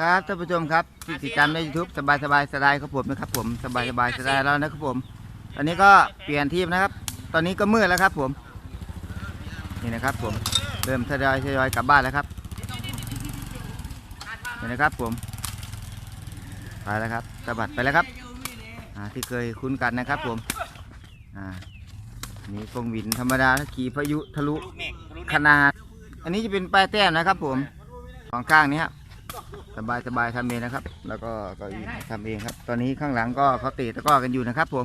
ครับท่านผู้ชมครับที่ติดตามใน YouTube สบายสบายสไตล์ครับผมนะครับผมสบายสบายสไตล์แล้วนะครับผม ตอนนี้ก็เปลี่ยนทีมนะครับ ตอนนี้ก็มืดแล้วครับผม นี่นะครับผมเริ่มทยอยทยอยกลับบ้านแล้วครับนี่นะครับผมไปแล้วครับสะบัดไปแล้วครับอ่าที่เคยคุ้นกันนะครับผมอ่านี่ฟงวินธรรมดาขี่พายุทะลุขนาด อันนี้จะเป็นป้ายแต้มนะครับผมสองข้างนี้ครับ สบายสบายทำเองนะครับ แล้วก็เก็อีทำเองครับ ตอนนี้ข้างหลังก็เขาเตะตะกร้อกันอยู่นะครับ ผม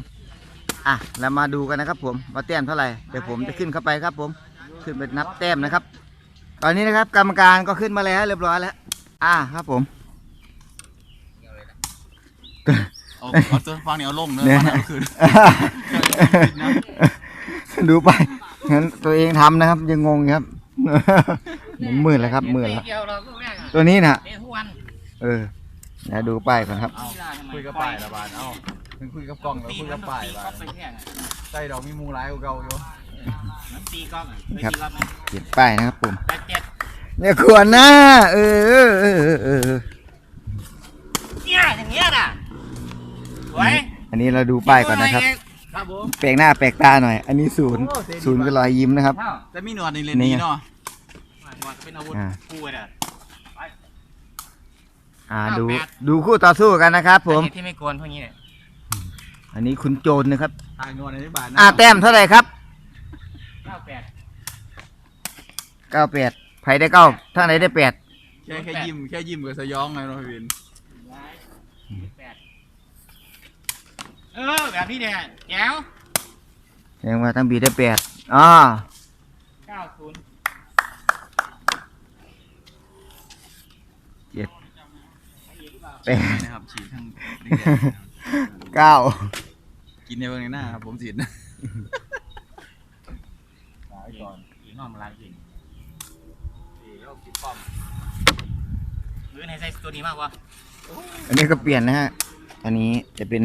อะเรามาดูกันนะครับ ผมว่าแต้มเท่าไหร่เดี๋ยวผมจะขึ้นเข้าไปครับ ผมขึ้นไปนับแต้มนะครับ ตอนนี้นะครับ กรรมการก็ขึ้นมาแล้วเรียบร้อยแล้ว อะครับผมเอาเอาตัวฟังเนี่ยเอาลงเนอะเนี่ยฟังเอาคืนดูไปงั้นตัวเองทำนะครับ ยังงงอยู่ครับผมมืดแล้วครับมืดแล้ว เดียวเราลูกแรกอะตัวนี้นะเตะทุกวันเออเดี๋ยวดูป้ายก่อนครับ เอาคุยกับป่ายละบาทเอาถึงคุยกับกล้องแล้วคุยกับป่ายบาก็ทไปแข่งอะใจดอกมีมูร้ายกว่าเก่าอยู่น้ำตีกล้องอะเคยครับตีรอบไหมเขียนป้ายนะครับผมแปดเจ็ดเนี่ยขวรหน้าเออเออเออเออเออเนี่ยอย่างเงี้ยน่ะสวยอันนี้เราดูป้ายก่อนนะครับ ครับผมแปลกหน้าแปลกตาหน่อย อันนี้ศูนย์ศูนย์ก็รอยยิ้มนะครับ แต่มีหนวดในเลนนี้เนาะมันเป็นอาวุธอ่า คู่เลยอะ อ่าดูดูคู่ต่อสู้กันนะครับ ผม อันนี้ที่ไม่กวนพวกนี้เนี่ยอันนี้คุณโจรนะครับทางหนวดในที่บาทนะอ่าแต้มเท่าไหร่ครับเก้าแปดเก้าแปดไผได้เก้าทางไหนได้แปดแค่แค่ยิ้มแค่ยิ้มกับสยองไงเนาะพี่วินย้ายแปดเออ แบบนี้เนี่ยแก้วแสดงว่าทั้งบีได้แปดอ๋อเก้าศูนย์ แปดนะครับฉีดทั้งเก้ากินในเบื้องในหน้าครับผมฉีดนะก่อนอีกนอกมาล้างจริงแล้วกินป้อมหรือในไซส์ตัวนี้มากวะอันนี้ก็เปลี่ยนนะฮะ อันนี้จะเป็น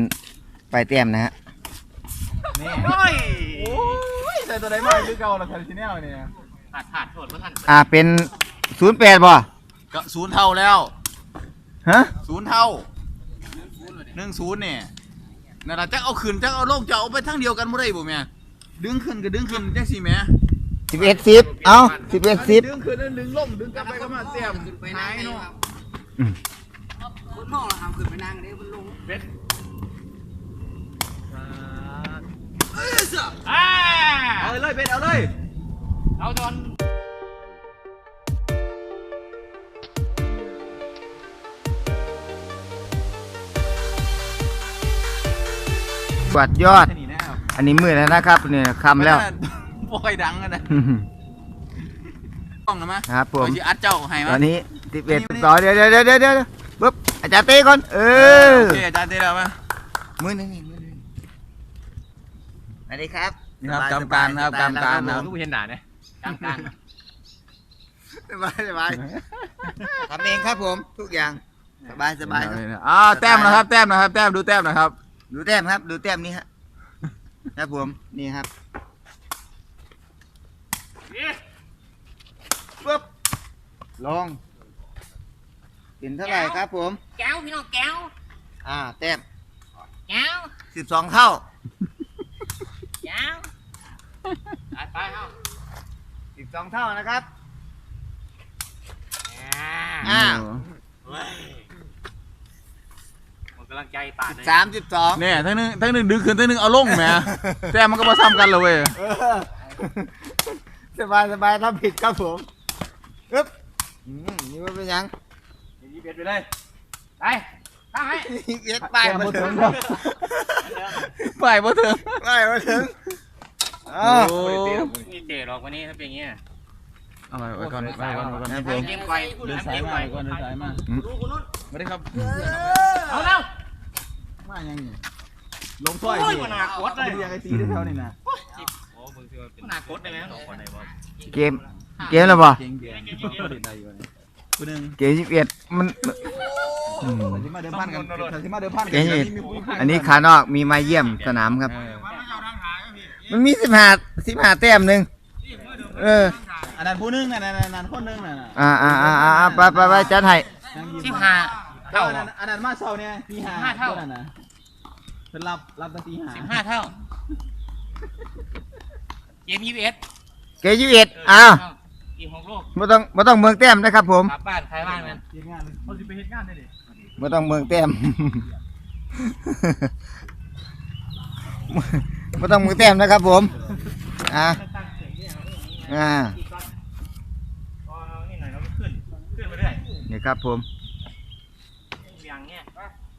ปลายแต้มนะฮะ นี่โอ้ยโอ้ยใส่ตัวใดมากคือเก่าละคันทีแนลเนี่ย À, ผ่านผ่านโทษเพราะท่านอ่าเป็นศูนย์แปดบ่ก็ศูนย์เท่าแล้ว ฮะศูนย์เท่าหนึ่งศูนย์เนี่ยนั่นแหละจักเอาขึ้นจักเอาลงจะเอาไปทั้งเดียวกันบ่ได้บ่แม่ดึงขึ้นก็ดึงขึ้นจังสิแม่สิบเอ็ดสิบเอ้าสิบเอ็ดสิบดึงขึ้นแล้วดึงลงดึงกลับไปก็มาเสียมหายเนาะบนห้องเราทำขึ้นไปนั่งได้บนลงอ่าเอาเลยเป็ดเอาเลยเอาจน กวาดยอดแค่นี้นะครับอันนี้มืดแล้วนะครับเนี่ยคำแล้วปล่อยดังกันนะกล้องนะมะครับผมเอาสิอัดเจ้าให้ตมาอนนี้สิบเอ็ดต่อเดี๋ยวเดี๋ยวเดี๋ยวเดี๋ยวเดี๋ยวปึ๊บอาจารย์เต้ก่อนเออโอเคอาจารย์เต้แล้วมา มือหนึงนี่มือหนึงสวัสดีครับนี่ครับกรรมการนะครับกรรมการนะครับลูกเห็นหนาเนี่ยกลางกลางสบายสบายทำเองครับผม ทุกอย่างสบายสบายครับ อ่าแต้มนะครับ แต้มนะครับ แต้มดูแต้มนะครับ ดูแต้มครับ ดูแต้มนี้ฮะครับผมนี่ครับปึ๊บลงเป็นเท่าไหร่ครับผม แก้วพี่น้องแก้วอ่าแต้มแก้วสิบสองเท่าแก้วไปไปเอาสิบสองเท่านะครับอ่าอ้าวเว้ยหมด กำลังใจปาดเลยสามสิบสองเนี่ยทั้งหนึงทั้งหนึงดึงขึ้นทั้งหนึงเอาลงแหมแต้มมันก็มาซ้ำกันเลยเว้ยสบายสบายทำผิดครับผมอึ๊บอืมนี่ว่าเป็นยังยี่สิบเอ็ดไปเลยไปข้างให้เวียดป้ายมาถึงไปบ่ถึงป้ายมาถึงอ้าวโอ้นี่เตะหรอกวันนี้ถ้าเป็นอย่างเงี้ยเอาไปไว้ก่อนไว้ก่อนไว้ก่อนครับผมเกมไกลเดินสายมาไว้ก่อนเดินสายมาสวัสดีครับเอาแล้ว มายังนี่ลงถ้วยโอ้ยมันหนักกดเลยเรียกไอ้ตีได้เท่านี่นะโอ้มึงคือเป็นหน้ากดได้ไหมสองคนไหนบ่เกม เกมแล้วป่ะเก่งเก่งเด็ดได้อยู่นี่ผู้หนึงเกมสิบเอ็ดมันอืมแต่ที่มาเดิมพันกันแต่ที่มาเดิมพันกัเกมสิบเอ็ดมีผู้พัอันนี้ขานอกมีมาเยี่ยมสนามครับเออมันมีสิบห้าสิบห้าแต้มหนึ่งเอออันนั้นผู้หนึงนั่นนั่นนั่นคนหนึงนั่นน่ะอ่าอ่าอ่าอ่าไปไปไปจัดให้เนั่งยิ้มสิบห้า เท่าเท่านั้นอันนั้นมาเช้าเนี่ยตีห้าห้าเท่าตัวนั้นนะเพิ่นรับรับตั้งตีห้าสิบห้าเท่าเกมยี่สิบเอ็ดเกยูเอ็ดอ้าวอีกหกลูกไม่ต้องไม่ต้องเมืองแต้มนะครับผมกลับบ้านใครบ้านมันทีมงานเขาสิไปเฮ็ดงานได้ดิไม่ต้องเมืองแต้ม ไม่ต้องเมืองแต้มนะครับผมอ่าอ่า พอนี่หน่อยเราก็ขึ้น ขึ้นไปเรื่อย นี่ครับผมอย่างเงี้ย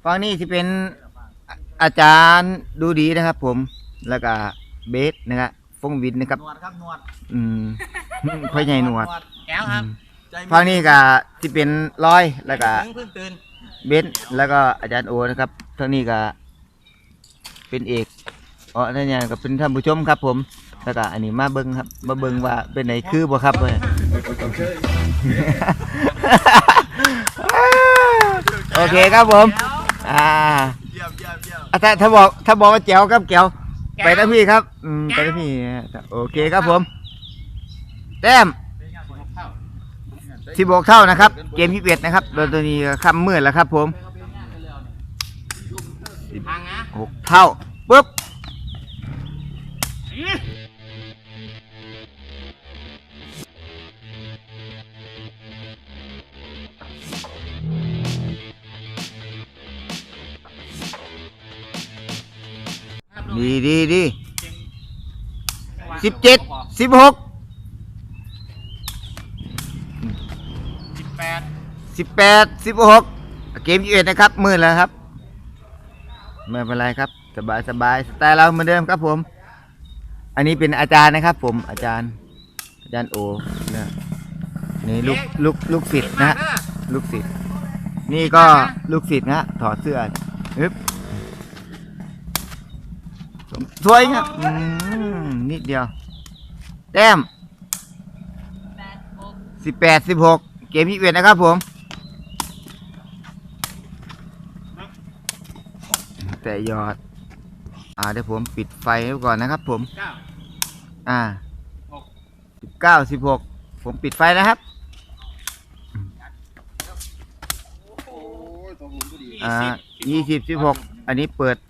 ฟังนี่ที่เป็นอาอาจารย์ดูดีนะครับ ผมแล้วก็เบสนะครับฟงวินนะครับ หนวดครับหนวดอืมค่อยใหญ่หนวดแก้วครับใจมีฟังนี่ก็ที่เป็นร้อยแล้วก็เพิ่งตื่นเบสแล้วก็อาจารย์โอนะครับทั้งนี้ก็เป็นเอกอ๋อท่านเนี่ยก็เป็นท่านผู้ชมครับ ผมแล้วก็อันนี้มาเบิ้งครับ มาเบิ้งว่าเป็นไหนคือบ่ครับเว้ยโอเคครับผม อ่าเยี่ยมเยี่ยมเยี่ยมอะถ้าถ้าบอกถ้าบอกว่าแจ๋วครับแจ๋วไปทั้งพี่ครับอืมไปทั้งพี่โอเคครับผม แต้มสิบหกเท่านะครับ เกมยี่สิบเอ็ดนะครับโดยตัวนี้ก็ค่ำมืดแล้วครับ ผมทางนะหกเท่าปุ๊บ ดีดีดีสิบเจ็ดสิบหกสิบแปดสิบแปดสิบหกเกมยี่สิบเอ็ดนะครับมืดแล้วครับไม่เป็นไรครับสบายสบายสไตล์เราเหมือนเดิมครับผม อันนี้เป็นอาจารย์นะครับ ผมอาจารย์ อาจารย์โอนะนี่ลูกลูกลูกศิษย์นะฮะลูกศิษย์นี่ก็ลูกศิษย์นะฮะถอดเสื้อฮึบ สวยครับอืมนิดเดียว แต้มสิบแปดสิบหกเกมยี่สิบเอ็ดนะครับผม แต่ยอด อ่าเดี๋ยวผมปิดไฟไว้ก่อนนะครับผมเก้าอ่าหกสิบเก้าสิบหกผมปิดไฟนะครับอ่ายี่สิบสิบหกอันนี้เปิดอัด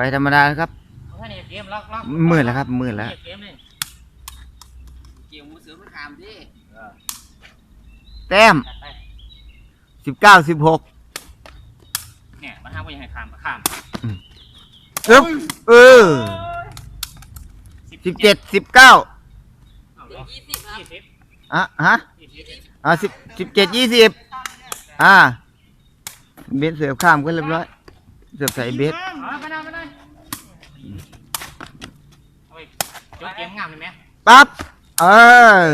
ไฟธรรมดานะครับท่านนี่เกมล็อกล็อกมืดแล้วครับมืดแล้วเกมเลยเกี่ยวมือเสือมันขามดิแต้มจัดไปสิบเก้าสิบหกเนี่ยมาห้ามว่ายังไงข้ามข้ามอึ๊บเออสิบเจ็ดสิบเก้ายี่สิบครับยี่สิบอะฮะยี่สิบอ่าสิบสิบเจ็ดยี่สิบอ่าเบสเสิร์ฟข้ามกันเรียบร้อยเสิร์ฟใส่เบส เอาไปหน่อยไปหน่อยเอาไป จบเกมงามเลยไหมปั๊บเออ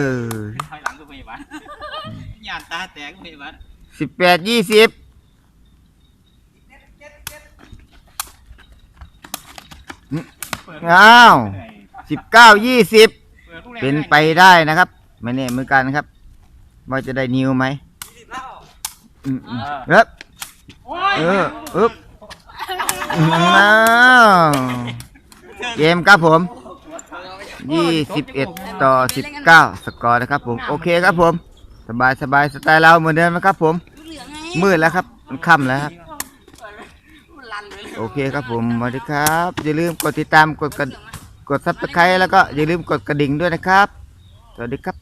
ถอยหลังกูไปบ้านหยาดตาแตกไปบ้านสิบแปดยี่สิบอ้าวสิบเก้ายี่สิบเป็นไปได้นะครับไม่แน่เหมือนกันนะครับ ว่าจะได้นิวไหมอืมอืมเอ๊บเอออึ๊บอ้าวเกมครับผม ยี่สิบเอ็ดต่อสิบเก้าสกอร์นะครับ ผมโอเคครับผม สบายสบายสไตล์เราเหมือนเดิมนะครับ ผมเหลืองไงมืดแล้วครับมันค่ำแล้วครับมันลันเลยโอเคครับผมสวัสดีครับ อย่าลืมกดติดตามกดกระกดซับสไครต์แล้วก็อย่าลืมกดกระดิ่งด้วยนะครับ สวัสดีครับ